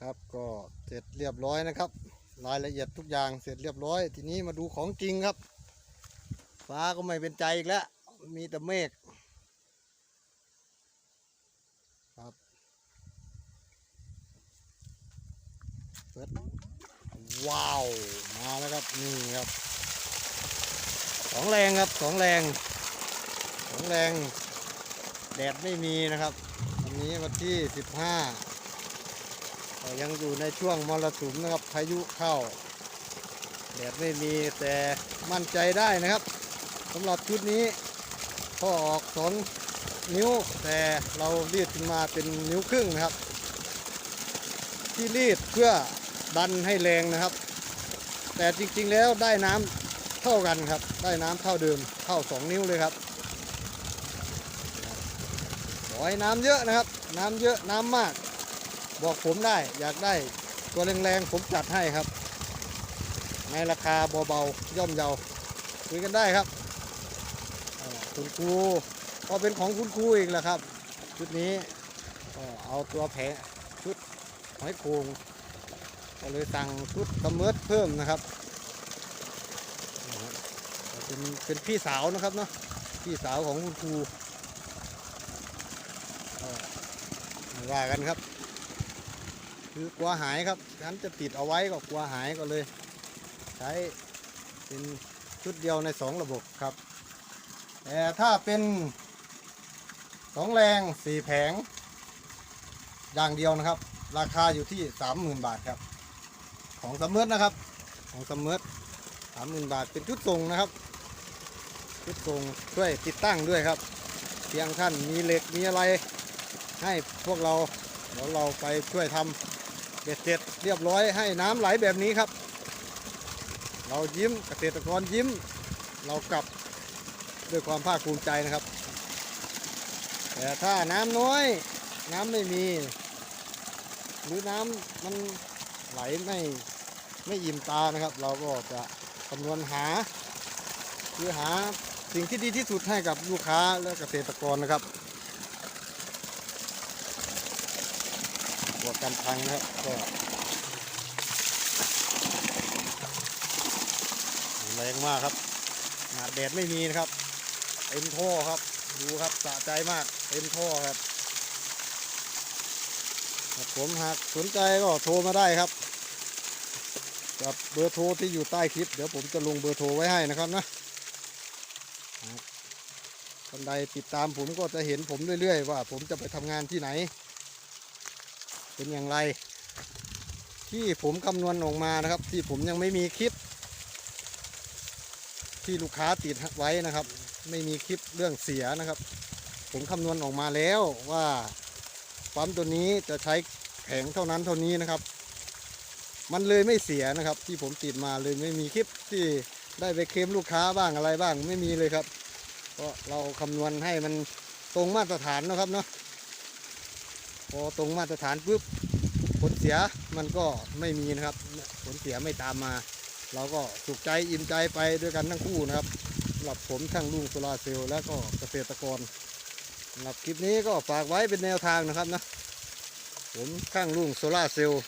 ครับก็เสร็จเรียบร้อยนะครับ รายละเอียดทุกอย่างเสร็จเรียบร้อย ทีนี้มาดูของจริงครับ ฟ้าก็ไม่เป็นใจอีกแล้ว มีแต่เมฆครับเปิดว้าว มาแล้วครับ นี่ครับสองแรงครับสองแรงสองแรง แดดไม่มีนะครับวันนี้วันที่15ก็ ยังอยู่ในช่วงมรสุมนะครับพายุเข้าแดดไม่มีแต่มั่นใจได้นะครับสำหรับชุดนี้พ่อออกสองนิ้ว แต่เรารีดขึ้นมาเป็นนิ้วครึ่งนะครับ ที่รีดเพื่อดันให้แรงนะครับ แต่จริงๆแล้วได้น้ำเท่ากันครับ ได้น้ำเท่าเดิมเท่าสองนิ้วเลยครับขอให้น้ำเยอะนะครับ น้ำเยอะน้ำมาก บอกผมได้อยากได้ตัวแรงๆผมจัดให้ครับ ในราคาเบาๆย่อมเยาคุยกันได้ครับ คุณครูก็เป็นของคุณครูอีกแหละครับชุดนี้ก็เอาตัวแผลชุดหอยโขงก็เลยสั่งชุดตะเมิดเพิ่มนะครับเป็นเป็นพี่สาวนะครับเนาะพี่สาวของคุณครูไม่ว่ากันครับ คือกลัวหายครับฉันจะติดเอาไว้ก็กลัวหายก็เลย ใช้เป็นชุดเดียวในสองระบบครับแต่ถ้าเป็นสองแรงสี่แผง อย่างเดียวนะครับ ราคาอยู่ที่สามหมื่นบาทครับ ของสมเมินะครับ ของสมเมิร์สามหมื่นบาทเป็นชุดทรงนะครับ ชุดทรงช่วยติดตั้งด้วยครับเพียงท่านมีเหล็กมีอะไรให้พวกเราเดี๋ยวเราไปช่วยทำ เบ็ดเสร็จเรียบร้อยให้น้ำไหลแบบนี้ครับ เรายิ้มเกษตรกรยิ้ม เรากลับด้วยความภาคภูมิใจนะครับ แต่ถ้าน้ำน้อย น้ำไม่มี หรือน้ำมันไหลไม่ไม่อิ่มตานะครับ เราก็จะคำนวณหาคือหาสิ่งที่ดีที่สุดให้กับลูกค้าและเกษตรกรนะครับ บว กกันพังนะครับก็แรงมากครับหนาดแดดไม่มีนะครับเต็มท่อครับดูครับสะใจมากเต็มท่อครับผมหากสนใจก็โทรมาได้ครับกับเบอร์โทรที่อยู่ใต้คลิป เดี๋ยวผมจะลงเบอร์โทรไว้ให้นะครับนะครับท่านใดติดตามผมก็จะเห็นผมเรื่อย ๆ ว่าผมจะไปทำงานที่ไหน เป็นอย่างไร ที่ผมคำนวณออกมานะครับ ที่ผมยังไม่มีคลิป ที่ลูกค้าติดไว้นะครับ ไม่มีคลิปเรื่องเสียนะครับ ผมคำนวณออกมาแล้วว่าปั๊มตัวนี้จะใช้แผงเท่านั้นเท่านี้นะครับ มันเลยไม่เสียนะครับ ที่ผมติดมาเลยไม่มีคลิปที่ได้ไปเคลมลูกค้าบ้างอะไรบ้างไม่มีเลยครับเพราะเราคำนวณให้มันตรงมาตรฐานนะครับเนาะ พอตรงมาตรฐานปุ๊บผลเสียมันก็ไม่มีนะครับ ผลเสียไม่ตามมา เราก็สุขใจอิ่มใจไปด้วยกันทั้งคู่นะครับสำหรับผมช่างลุงโซลาเซลล์และก็เกษตรกรสำหรับคลิปนี้ก็ฝากไว้เป็นแนวทางนะครับนะผมช่างลุงโซลาเซลล์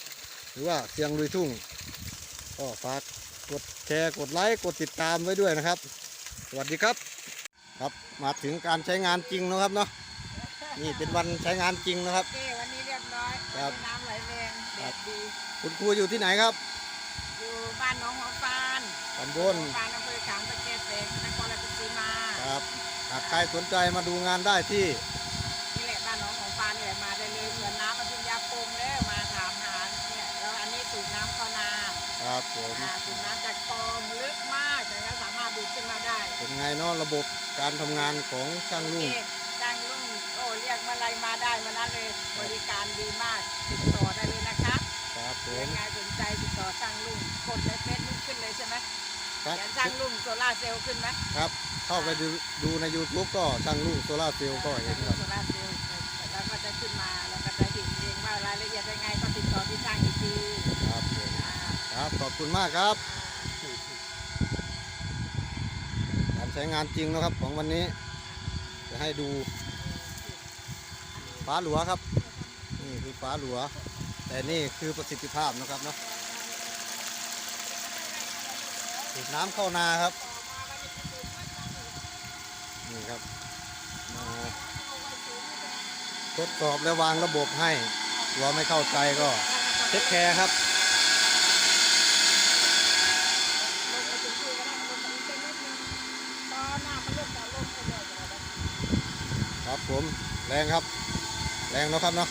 หรือว่าเสียงลุยทุ่ง ก็ฝากกดแชร์กดไลค์กดติดตามไว้ด้วยนะครับ สวัสดีครับครับมาถึงการใช้งานจริงนะครับเนาะ นี่เป็นวันใช้งานจริงนะครับโอเควันนี้เรียบร้อยครับวันนี้น้ำไหลแรงแดดดี คุณครูอยู่ที่ไหนครับอยู่บ้านหน้องหัวฟานตำบลหัวฟานอำเภอขามตะเกียบเสงนครราชสีมาครับหากใครสนใจมาดูงานได้ที่นี่แหละบ้านหน้องหัวฟานนี่แหละมาได้เลยเหมือนน้ำอภิญญาปงเด้อมาถามหาเนี่ยแล้วอันนี้สูบน้ำเข้านาครับผมอ่าสูบน้ำจากคลองลึกมากแต่ก็สามารถดูดขึ้นมาได้เป็นไงเนาะระบบการทำงานของช่างโอลุเคงจ้างลุงโอ้เรียกมาอะไรมาได้มานั้นเลยบริการดีมากติดต่อได้เลยนะคะครับผยัม งไงสนใจติดต่อช่างลุงกดในเฟซบุ๊กขึ้นเลยใช่ไหมครับ เขียนช่างลุงโซล่าร์เซลล์ขึ้นไหมครับ เข้าไปดูดูใน YouTube ก็ช่างลุงโซลาร์เซลล์ก็เห็นครับ โซล่าร์เซลล์แล้วก็จะขึ้นมาแล้วก็จะเห็นเองว่ารายละเอียดยังไงก็ติดต่อที่ช่างอีกทีครับผมอ่าครับ ขอบคุณมากครับอ่าการใช้งานจริงนะครับของวันนี้ จะให้ดูฟ้าหลัวครับ นี่คือฟ้าหลัว แต่นี่คือประสิทธิภาพนะครับเนาะสูบน้ำเข้านาครับ นี่ครับมาทดสอบและวางระบบให้ตัวไม่เข้าใจก็เทคแคร์ครับครับผมแรงครับ แรงเนาะครับเนาะ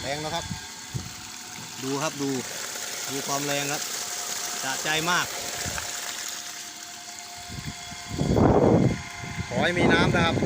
แรงเนาะครับ ดูครับดูดูความแรงครับสะใจมาก ขอให้มีน้ำนะครับ